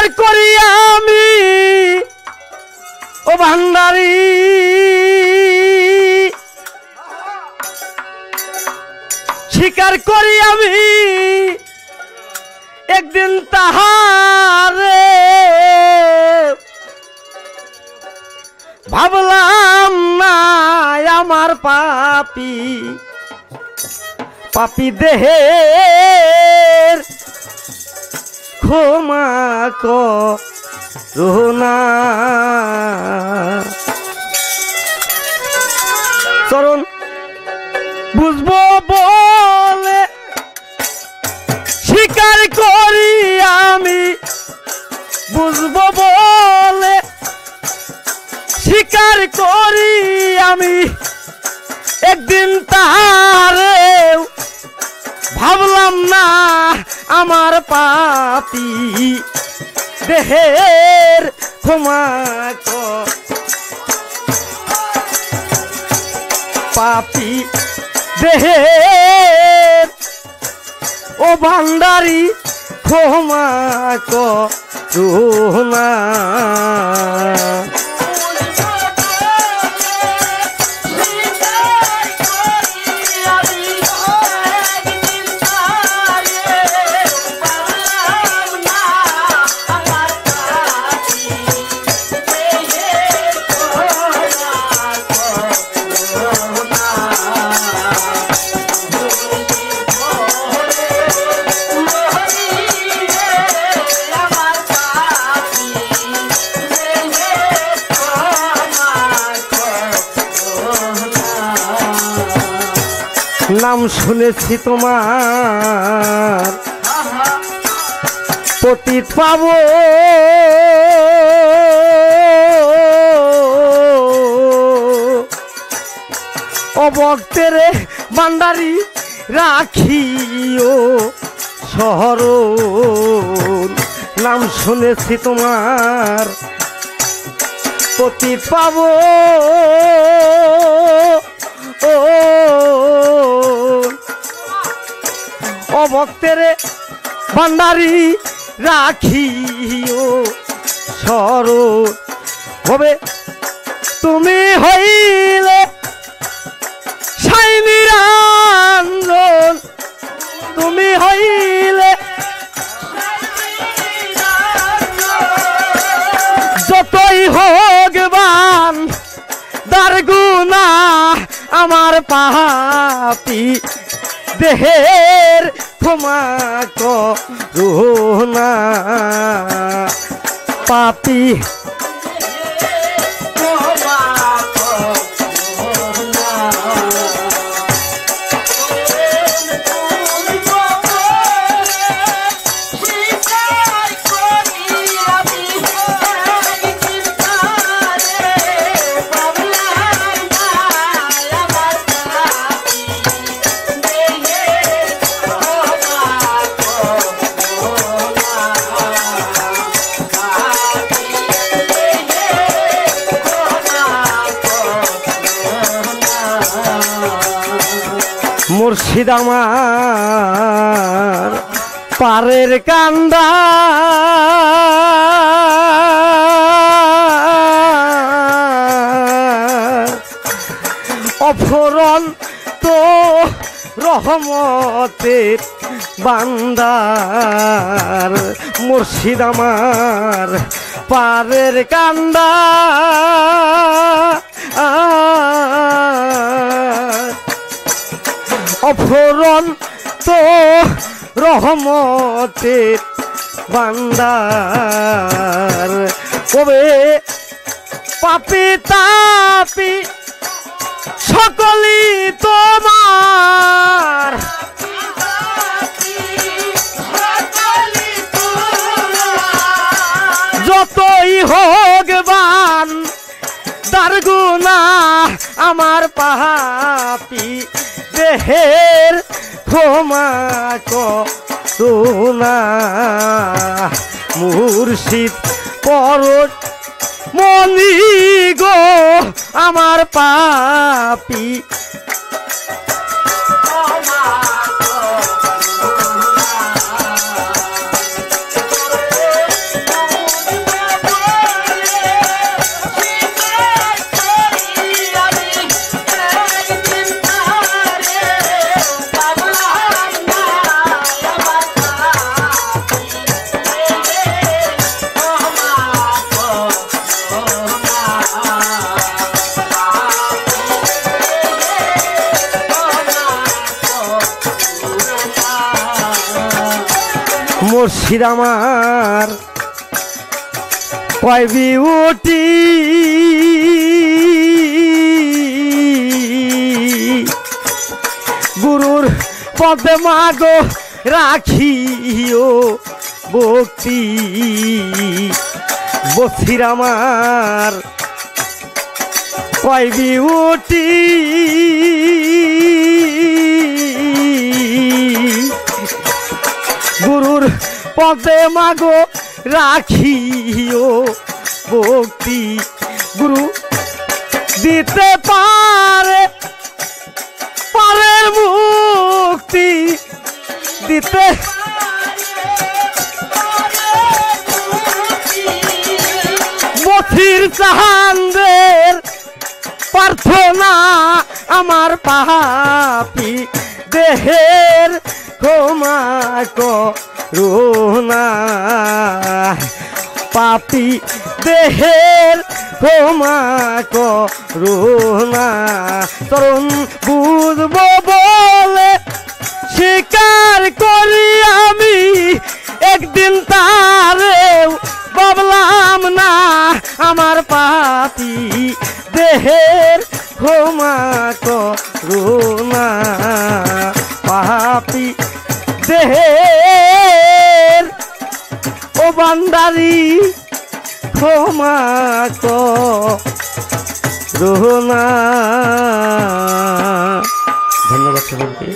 স্বীকার করি আমি, ও ভান্ডারি। স্বীকার করি আমি, একদিন তাহারে ভাবলাম না, আমার পাপি পাপি দেহের ক্ষমা করুণা চরণ। বুঝব বলে, স্বীকার করি আমি। বুঝব বলে, স্বীকার করি আমি। একদিন তারে ভাবলাম না। আমার পাপি দেহের ক্ষমা পাপি দেহের ও ভান্ডারি ক্ষমা করুণা শুনেছি তোমার। পতিত পাব। অবক্তেরে বান্ডারি রাখিও শহর। নাম শুনেছি তোমার। পতিত পাব। ও ও ভক্তেরে ভান্ডারি রাখিও, সর। হবে তুমি হইলে তুমি হইলে যতই হোক বান দারগুনা আমার পাপি। দেহের ক্ষমা করুণা। পাপি মুর্শিদ আমার পারের কান্দা। অফরন তো রহমতের বান্দার মুর্শিদ আমার পারের কান্দা। অফরন তো রহমতের বান্দার কবে পাপি তাপি সকলি তোমার। যতই হোক বান দারগুনা আমার পাপি দেহের ক্ষমা তোনা মুর্শিদ পরশ মনি গো আমার পাপি। মুর্শিদ আমার। কয় বিউটি। গুরুর পদে মাগো রাখিও ভক্তি বসির আমার। কয় বিউটি। পদে মাগো রাখিও ভক্তি গুরু দিতে পারে পারে মুক্তি দিতে। মথির চাহানদের প্রার্থনা আমার পাপি দেহের ক্ষমা করুণা পাপি দেহের ক্ষমা করুণা তরুণ বুঝব বলে স্বীকার করি আমি, একদিন তারেও বাবলাম না, আমার পাপি দেহের ক্ষমা করুণা পাপি দেহের ও বান্দারি ক্ষমা রোহনা। ধন্যবাদ সকলকে